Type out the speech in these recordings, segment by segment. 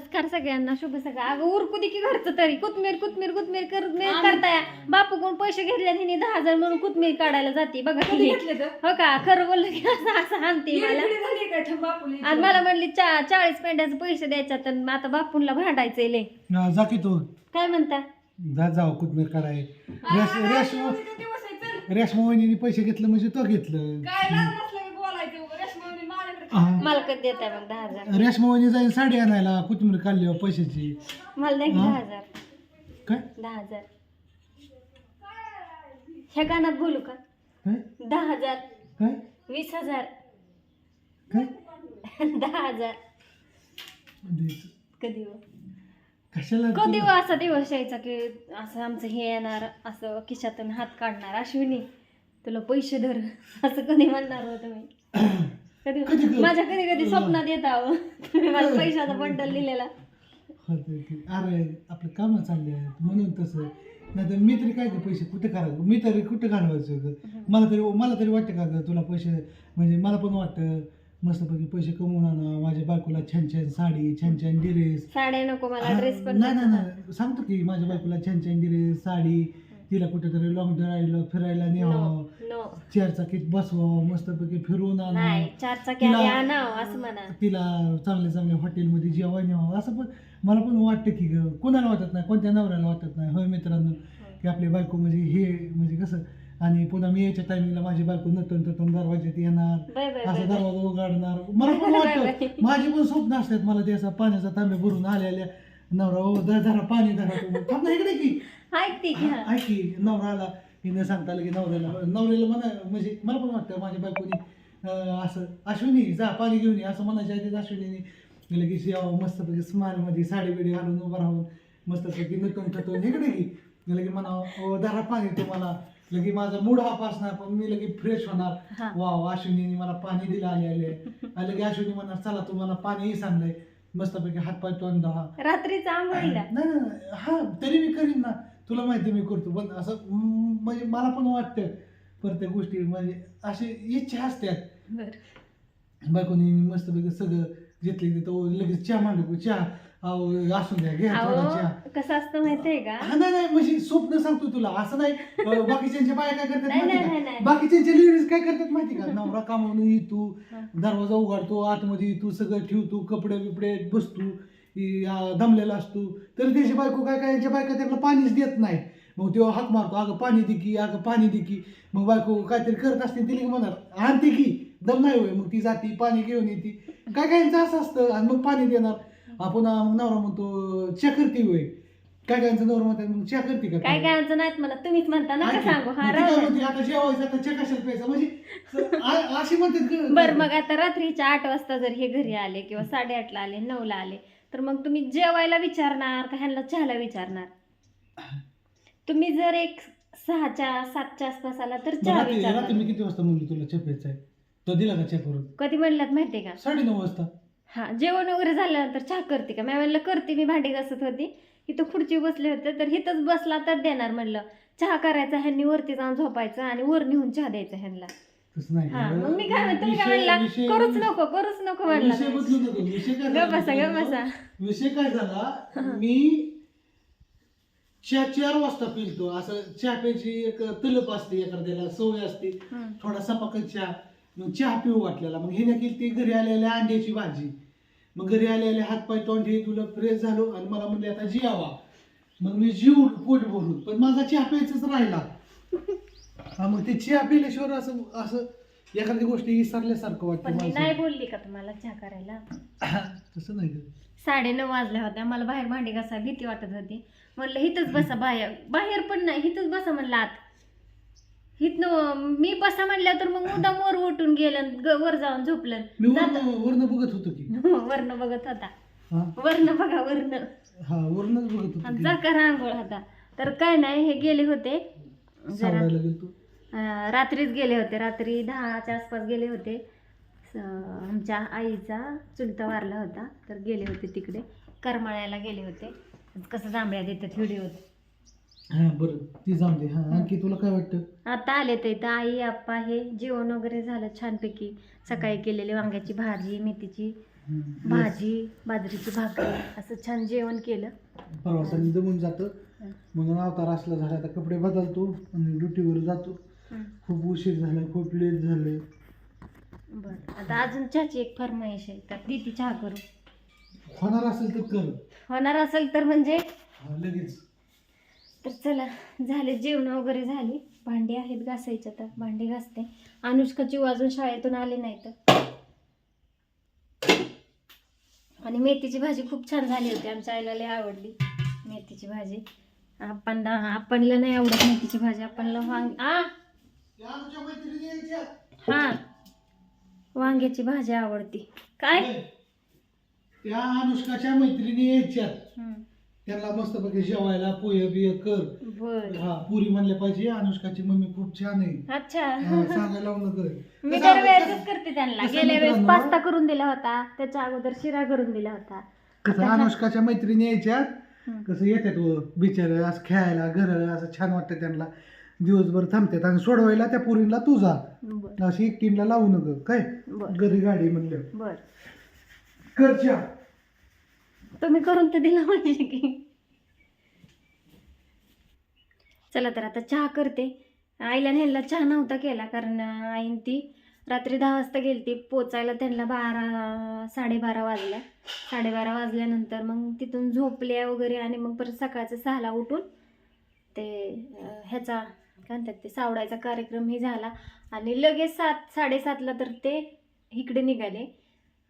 नमस्कार सगळ्यांना शुभ सकाळ अगं उरकू दे की घरचं तरी कोथमीर कोथमीर कोथमीर करमीर करताय बापू कोण पैसे घेतले आणि दहा हजार म्हणून कोथमीर काढायला जाते बघा कधी की घेतले तर? हो का खरं बोललं की असं असं आणते मला येडीबिडी झाली काय ठं बापूला? आणि मला म्हणली चा चाळीस पेंड्याचे पैसे द्यायच्या तर आता बापूंला भांडायचंय लय हा, जा की तू काय म्हणता जा जाऊ कोथमीर काढाय रेश रेश दिवस आहे, चल. रेशमा वहिनीने पैसे घेतले म्हणजे तो घेतलं काय रेशमावणी माझ्याकडे हा. मला कधी देत आहे मग दहा हजार. रेशमा वहिनी जाईल साडी आणायला कोथमीर काढली पैशाची. मला द्या की हा? दहा हजार. काय? दहा हजार. ह्या गाण्यात बोलू का? काय? दहा हजार. काय? वीस हजार. काय? दहा हजार. द्यायचं. कधी हो? कशाला कधी हो असा दिवस यायचा की असं आमचं हे येणार असं खिशातून हात काढणार अश्विनी तुला पैसे धर. असं कधी म्हणणार हो तुम्ही? कधी कधी ग- माझ्या कधी कधी स्वप्नात येत आहो तुम्ही मला पैशाचा बंडल दिलेला. अरे आपलं काम चालले आहेत. म्हणून तसं. नाही तर मी तरी काय ग पैसे कुठे घालायचं मी तरी कुठे घालवायचं ग? मला तरी मला तरी वाटतं का ग तुला पैसे म्हणजे मला पण वाटतं मस्तपैकी पैसे कमवून आणा. माझ्या बायकोला छान छान साडी छान छान ड्रेस साड्या नको मला ड्रेस पण नाही नाही नको. नाही सांगतो की माझ्या बायकोला छान छान ड्रेस साडी तिला कुठेतरी लॉंग ड्राईव्हला फिरायला न्यावं. नो चार चाकीत बसवावं मस्तपैकी फिरवून नाही आणा चार चाकी तिला- आणावं असं म्हणा. तिला चांगल्या चांगल्या हॉटेलमध्ये जेवायला न्यावं. असं पण मला पण वाटतं की ग कोणाला वाटत नाही कोणत्या नवऱ्याला वाटत नाही. होय मित्रांनो की आपली बायको म्हणजे हे म्हणजे कसं आणि पुन्हा मी यायच्या टायमिंगला माझी बायको नटून तटून दरवाज्यात येणार बाय बाय असं बाय दरवाजा उघडणार. मला पण. वाटतं माझी पण स्वप्न असतात मला ते असं पाण्याचा तांबे भरून आलेल्या नवरा ओ धरा धरा पाणी धरा. थांब ना इकडे की. ऐकते की हा ऐक नवरा आला सांगता की नवऱ्याला नवऱ्याला म्हणा म्हणजे मला पण वाटतं माझ्या बायकोनी अं, असं अश्विनी जा पाणी घेऊन ये असं म्हणायच्या आधीच अश्विनीने. लगेच यावं मस्तपैकी स्माईलमध्ये साडी बिडी घालून उभं राहून मस्तपैकी नटून टटून इकडे की लगे म्हणावं ओ धरा पाणी तुम्हाला लगे माझा मूड ऑफ असणार पण मी लगे फ्रेश होणार. हा. वाव अश्विनीने मला पाणी दिलं आले आले. लगे अश्विनी म्हणणार चला तुम्हाला पाणीही सांगलंय मस्तपैकी हातपाय तोंड धहा रात्रीचा आंघोळीला. नाही नाही, नाही. हा तरी मी करीन ना. तुला माहिती मी करतो. पण असं म्हणजे मला पण वाटतं प्रत्येक गोष्टी म्हणजे अशी इच्छा असतात बायकोनी मस्तपैकी सगळं घेतले तिथं लगेच चहा मांडू चहा अहो असू द्या घ्या थोडा चहा. अहो कसं असतं माहितीये का? हा नाही नाही म्हणजे स्वप्न सांगतो तुला. असं नाही अं, बाकीच्यांच्या बाया काय करतात नाही, माहिती नाही, नाही, का? नाही. बाकीच्यांच्या लेडीज काय करतात माहिती का? नवरा कामावून येतो हा. दरवाजा उघडतो आतमध्ये तू सगळं ठेवतो कपडे बिपडे बसतो. दमलेला असतो. तर त्याची बायको काय काय यांच्या बायका त्यांना पाणीच देत नाही. मग तो हाक मारतो अगं पाणी दे की अगं पाणी दे की. मग बायको काहीतरी करत असते तिला म्हणणार आणते की दम नाही होय. मग ती जाती पाणी घेऊन येते. काय काय यांचं असं असतं आणि मग पाणी देणार. आपण मग नवरा म्हणतो च्या करते होय. काय काय नवरा म्हणतात मग च्या करते का काय काय आमचं नाहीत मला तुम्हीच म्हणता नका ऐक, सांगू. हा मग ती राहू काय द्या. म्हणते, आता जेवायचं आता कशाला प्यायचं? म्हणजे आ- अशी म्हणतात ग- बरं मग आता रात्रीच्या आठ वाजता जर हे घरी आले किंवा साडेआठला आले नऊला आले तर मग तुम्ही जेवायला विचारणार का ह्यांना चहाला विचारणार? तुम्ही जर एक सहाच्या सातच्या आसपास आला तर चहा विचारणार. मी किती वाजता म्हणली तुला च्या प्यायचा आहे? तो दिला का च्या करून? कधी म्हणलात माहितीये का? साडे नऊ वाजता. हा जेवण वगैरे झाल्यानंतर चहा करते का? मी म्हणलं करते मी भांडी घासत होती. इथं खुर्ची बसले होते तर इथंच बसला तर देणार. म्हणलं चहा करायचा ह्यांनी वरती जाऊन झोपायचं आणि वर नेऊन चहा द्यायचा ह्यांना. तसं नाही. हा. मग मी काय म्हणतो विषय- म्हणला विषय- करूच नको करूच नको म्हणला. विषय विषय काय झाला बसा ग मित्रांनो? बसा. विषय काय झाला? मी चहा चार वाजता पिलतो असं चहा प्यायची एक तलप असते एखाद्याला सवय असते. हम्म. थोडा सपाकत चहा. मग चहा पिऊ वाटलेला. मग हिने केली ती घरी आलेल्या अंड्याची भाजी. मग घरी आलेले हातपाय तोंड हे तुला फ्रेश झालो आणि मला म्हणले आता जियावा मग मी जीव पोट भरून पण माझा चहा प्यायचाच राहिला. हा मग ते चहा पिल्याशिवाय असं असं एखादी गोष्टी विसरल्यासारखं वाटतं पण मी. नाही बोलली का तुम्हाला चहा करायला? तसं नाही ग. साडे नऊ वाजल्या होत्या. मला बाहेर भांडी घासा भीती वाटत होती. म्हणलं हिथंच बसा बाहेर. बाहेर पण नाही हिथंच बसा म्हणलं आत. हिथनं मी बसा म्हणल्या तर मग मुद्दाम वर उठून गेलं ग- वर जाऊन झोपलं. मी वरनं बघत होतो की. वरनं बघत होता. हा? वरनं बघा वरनं. हा वरनच बघत होतो की. जा करा आंघोळ होता. तर काय नाही हे गेले होते. जरा सावरायला गेलतो. अं, रात्रीच गेले होते. रात्री दहाच्या आसपास गेले होते. आमच्या आईचा चुलता वारला होता तर गेले होते तिकडे. करमाळ्याला गेले होते. कसं जांभळ्या देतात हा बरं. ती हा आणखी तुला काय वाटतं? आता आले तर इथं आई आप्पा हे जेवण वगैरे झालं छानपैकी. सकाळी केलेली वांग्याची भाजी मेथीची. भाजी बाजरीची भाकरी असं छान जेवण केलं. प्रवासाने दमून जातं. म्हणून अवतार असला झाला आता कपडे बदलतो आणि ड्युटीवर जातो. खूप उशीर झाला खूप लेट झालं. बरं आता अजून चहाची एक फरमाईश आहे. तर ती ती चहा करू होणार असेल तर कर. होणार असेल तर म्हणजे? हा, लगेच. तर चला झाले जेवण वगैरे झाली. भांडी आहेत घासायची आता भांडी घासते. अनुष्काची अजून शाळेतून आले नाही तर आणि मेथीची भाजी खूप छान झाली होती. आमच्या आईला लय आवडली मेथीची भाजी. आपण आपणला नाही आवडत मेथीची भाजी. आपणला वांग आ? आमच्या मैत्रिणी यायच्या. हा. वांग्याची भाजी आवडती. काय. त्या अनुष्काच्या मैत्रिणी यायच्यात हम्म, त्यांना मस्तपैकी जेवायला पोहे बिय कर. बर. हा पुरी म्हणल्या पाहिजे. अनुष्काची मम्मी खूप छान आहे. अच्छा. हा, सांगायला लावू नका मी दरवेळेसच करते त्यांना. कसं गेल्या वेळेस मित्रांनो? पास्ता करून दिला होता. त्याच्या अगोदर शिरा करून दिला होता. कसं अनुष्काच्या मैत्रिणी यायच्यात हम्म. कसं येतात व बिचारे असं खेळायला घर असं छान वाटतं त्यांना. दिवसभर थांबतात आणि सोडवायला त्या पुरीला तू जा. बर. अशी एकटीला लावू नको. काय? बर. घरी गाडी म्हणलं बर. करच्या तुम्ही करून तर दिला पाहिजे की. चला तर आता चहा करते. आईला न्यायला चहा नव्हता केला कारण आईन ती रात्री दहा वाजता गेली ती पोचायला त्यांना बारा साडेबारा वाजल्या. साडेबारा वाजल्यानंतर मग तिथून झोपल्या वगैरे आणि मग परत सकाळचं सहाला उठून ते अं, ह्याचा म्हणतात ते सावडायचा कार्यक्रमही झाला. आणि लगेच सात साडेसातला तर ते इकडे निघाले.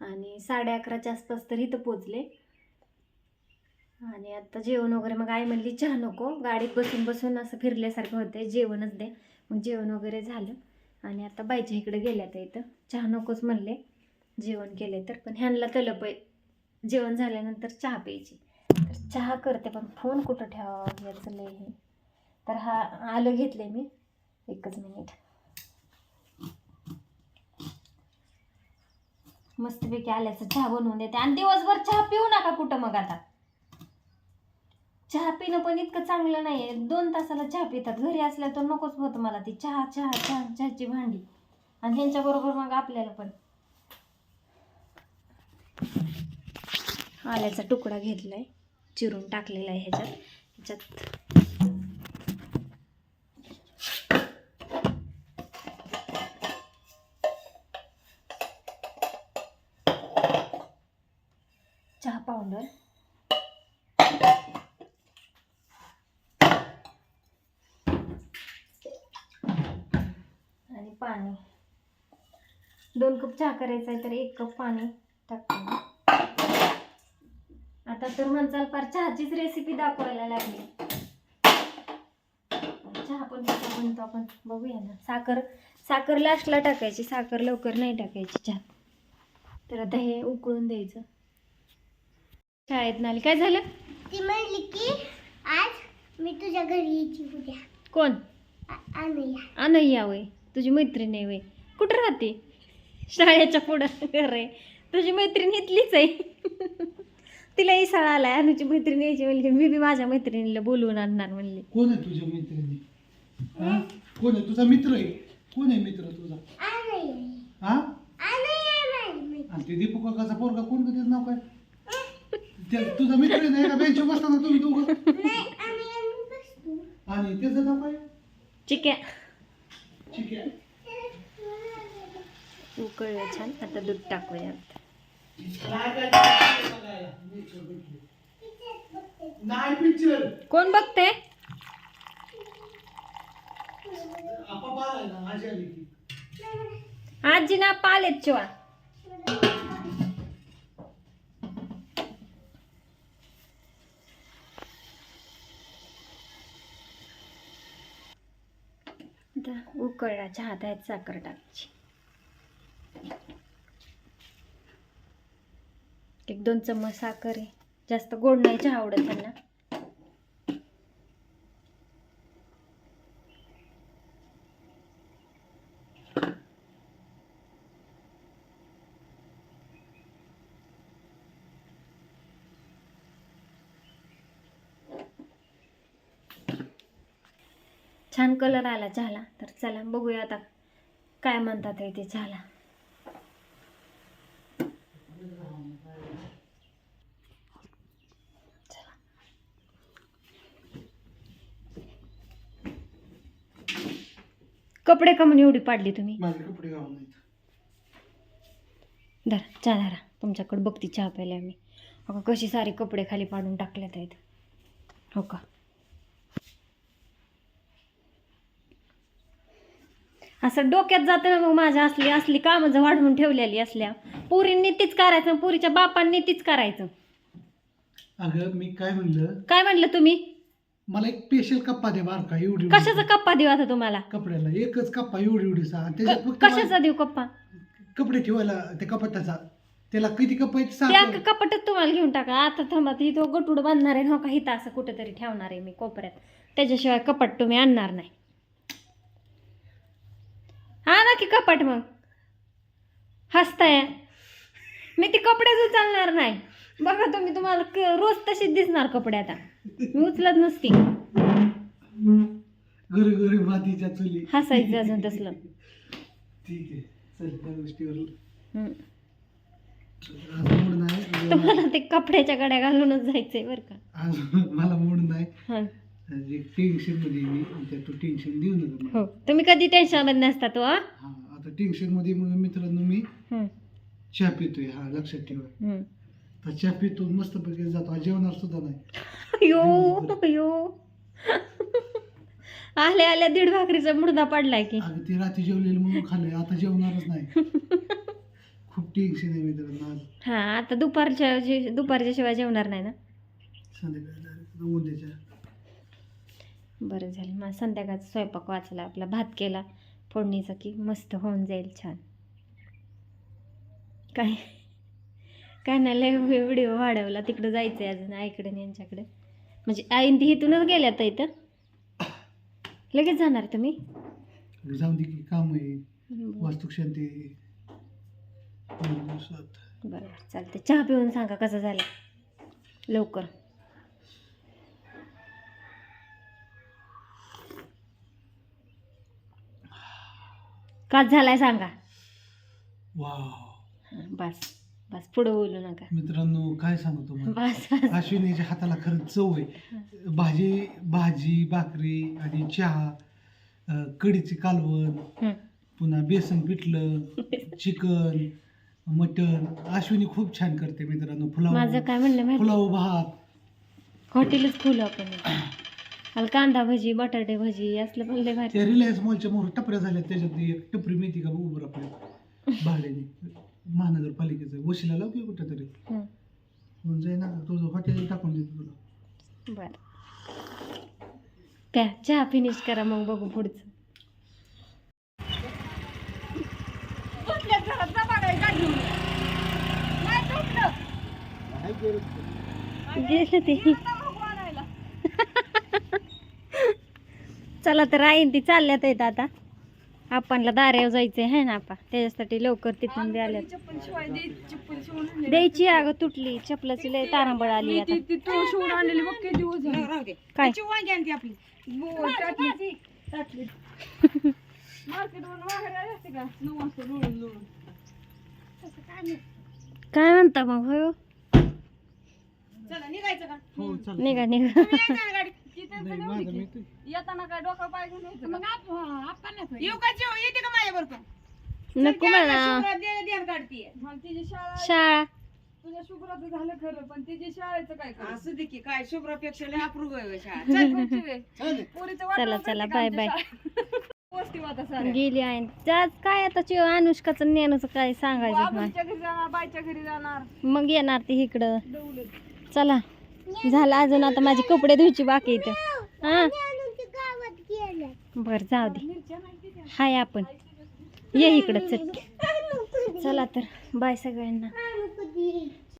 आणि साडे अकराच्या आसपास तर इथं पोचले. आणि आता जेवण वगैरे मग आई म्हणली चहा नको गाडीत बसून बसून असं फिरल्यासारखं होतं जेवणच दे. मग जेवण वगैरे झालं. आणि आता बाईच्या इकडे गेल्या तर इथं. चहा नकोच म्हणले जेवण केले तर. पण ह्यांना तलप जेवण झाल्यानंतर चहा प्यायची. तर चहा करते पण फोन कुठं ठेवावा याचं लय हे. तर हा आलं घेतले मी. एकच मिनिट मस्तपैकी आल्याचं चहा बनवून देते. आणि दिवसभर चहा पिऊ नका कुठं मग आता. चहा पिणं पण इतकं चांगलं नाही आहे दोन तासाला चहा पितात. घरी असल्या तर नकोच होतं मला ती. चहा चहा चहा चहाची भांडी. आणि ह्यांच्याबरोबर मग आपल्याला पण. आल्याचा तुकडा घेतलाय. चिरून टाकलेला आहे ह्याच्यात. ह्याच्यात पावडर. आणि पाणी. दोन कप चहा करायचा आहे तर एक कप पाणी टाकतो आता तर म्हणचाल फार चहाचीच रेसिपी दाखवायला लागली. चहा पण कसा बनतो आपण. बघूया ना. साखर साखर लास्टला टाकायची. साखर लवकर नाही टाकायची चहा. तर आता हे उकळून द्यायचं. शाळेत नाली. काय झालं? ती म्हणली की आज मी तुझ्या घरी यायची उद्या. कोण? आ- अनय्या वय. तुझी मैत्रीण आहे वय. कुठं राहते? शाळेच्या पुढं घर आहे. तुझी मैत्रीण इथलीच आहे. तिला इसळ आलाय. अनुची मैत्रीण यायची म्हणली मी बी माझ्या मैत्रिणीला बोलवून आणणार म्हणली. कोण आहे तुझ्या मैत्रिणी? हा? कोण आहे? तुझा मित्र आहे. कोण आहे मित्र तुझा? हा? माझी मैत्रीण. आणि ते दीपू काकाचा पोरगा कोण का त्याचं नाव काय? त्या- तुझा मित्र आहे ना एका बेंचवर बसताना तुम्ही दोघं? नाही बसतो. आणि त्याचं नाव काय? चिक्या. ठीक आहे छान. आता दूध टाकूया. नाही पिक्चर. कोण बघते? आपा आलाय ना आजी आली की. आजी ना पालेत चिवा. आता हातात साखर टाकायची. एक दोन चम्मच साखर आहे. जास्त गोड नाही चहा आवडत त्यांना. छान कलर आला चहाला तर चला बघूया आता काय म्हणतात इथे चहाला कपडे का म्हणून एवढी पाडली तुम्ही? माझे धरा चहा धरा. तुमच्याकडे बघती चहा प्यायला मी. अगं कशी सारे कपडे खाली पाडून टाकल्यात आहेत. हो का? असं डोक्यात जातं ना मग माझ्या असली असली कामं जर वाढवून ठेवलेली असल्या. पुरींनी तीच करायचं पुरीच्या बापांनी तीच करायचं. अगं मी काय म्हणलं? काय म्हणलं तुम्ही? मला एक स्पेशल कप्पा दे बार का एवढी कशाचा कप्पा देऊ आता तुम्हाला? कपड्याला एकच कप्पा एवढी एवढीचा आणि त्याच्यात क- फक्त कशाचा देऊ कप्पा? माझे कपडे ठेवायला त्या कपाटाचा. त्याला किती कप्पा आहेत? त्या सांग कपाटात तुम्हाला घेऊन टाका. आता थांबा ती तो गटूड बांधणार आहे हो का? हिथं असं कुठेतरी ठेवणार आहे मी कोपऱ्यात. त्याच्याशिवाय कपाट तुम्ही आणणार नाही हा ना की कपाट मग? हसताय? मी ती कपडेच उचलणार नाही. बघा तुम्ही तुम्हाला क- रोज तशीच दिसणार कपडे आता. मी उचलत नसती. मातीच्या चुली. हसायचं अजून तसलं. ठीक आहे चल त्या गोष्टीवर. तुम्हाला ते कपड्याच्या गड्या घालूनच जायचंय बरं का. मला मूड नाही. हं. आज एक टेन्शनमध्ये मी त्या तू टेन्शन देऊ नका मला. हो तुम्ही कधी टेन्शनमध्ये नसता तो हा हा आता टेन्शनमध्ये म्हणून मित्रांनो मी हं. चहा पितोय हा लक्षात ठेवा हं. तर चहा पितो मस्त पैकी जातो आज जेवणार सुद्धा नाही यो यो आल्या आल्या दीड भाकरीचा मुर्दा पडलाय की अगं ती रात्री जेवलेली म्हणून खाल्लंय आता जेवणारच नाही खूप टेन्शन आहे मित्रांनो आज हा आता दुपारच्या जे- दुपारच्या शिवाय जेवणार नाही ना संध्याकाळी direct उद्याच्या बरं झालं. मग संध्याकाळचा स्वयंपाक वाचला आपला भात केला फोडणीचा की मस्त होऊन जाईल छान. काय काय नाही लय व्हिडिओ वाढवला. तिकडं जायचंय अजून आईकडे यांच्याकडे. म्हणजे आईन ती इथूनच गेल्या तर इथं? लगेच जाणार तुम्ही? जाऊन दे की काम आहे. वास्तुशांती आहे. दिवसात. बरं चालते चहा पिऊन सांगा कसं झालं? लवकर. का झालाय सांगा. बस बस पुढं बोलू नका. मित्रांनो काय सांगू तुम्हाला? अश्विनीच्या हाताला खरंच चव आहे. भाजी भाजी भाकरी आणि चहा अं, कढीचे कालवण. पुन्हा बेसन पिठलं चिकन मटन अश्विनी खूप छान करते मित्रांनो माझं फुलाव काय म्हणलं पुलाव भात. हॉटेलच खोलू आपण. मला कांदा भजी बटाटे भजी असलं पण लय भारी. त्या रिलायन्स मॉलच्या मोहर टपऱ्या झाल्या त्याच्यात एक टपरी मिळते का बघू बरं आपल्या. भाड्याने. महानगरपालिकेचं. वशिला लाव की कुठं तरी हं, होऊन जाईल ना तुझं हॉटेल टाकून देतो तुला. बरं. प्या चहा फिनिश करा मग बघू पुढचं. गेलं ते आता बघू आणायला. चला तर आई ती चालल्यात आहेत आता. आपणला दाऱ्यावर जायचंय है ना आपा? त्याच्यासाठी लवकर तिथून बी आल्यात. चप्पल शिवाय द्यायची चप्पल शिवून आणलेली. द्यायची अगं तुटली चपलाची लय तारांबळ आली मी आता. ती ती तो शिवून आणलेली बघ किती दिवस झाले. काय? हो, टाकली. मार्केटवरून बाहेर आले असते का? नऊ वाजता लोळून लोळून काय म्हणता मग होय चला निघायचं का? हो चल. निघा निघा. नाही, माझं मी? येताना काय डोकं का? येऊ का जेव? येते का माझ्या बरोबर नको म्हणा. ध्यान काढतीये. तिची शाळा शाळा. तुझ्या शुभ्राचं झालं खरं पण तिची शाळेचं काय करायचं? असू दे की काय शुभ्रापेक्षा लय अप्रूप आहे शाळा. चल पुढची वेळ. पोरीचं वाटलं चला, करते चला, का बाय, बाय. साऱ्या. गेली आहे. त्यात काय आता चिव अनुष्काचं ज्ञानाचं काय सांगायचं नाही बाबूच्या घरी जाणार बायच्या घरी जाणार. मग येणार ती इकडं. चला. झालं अजून आता माझी कपडे धुयची बाकी इथं हा? बर जाऊ दे? हाय आपण. ये इकडं चल. तर. बाय सगळ्यांना.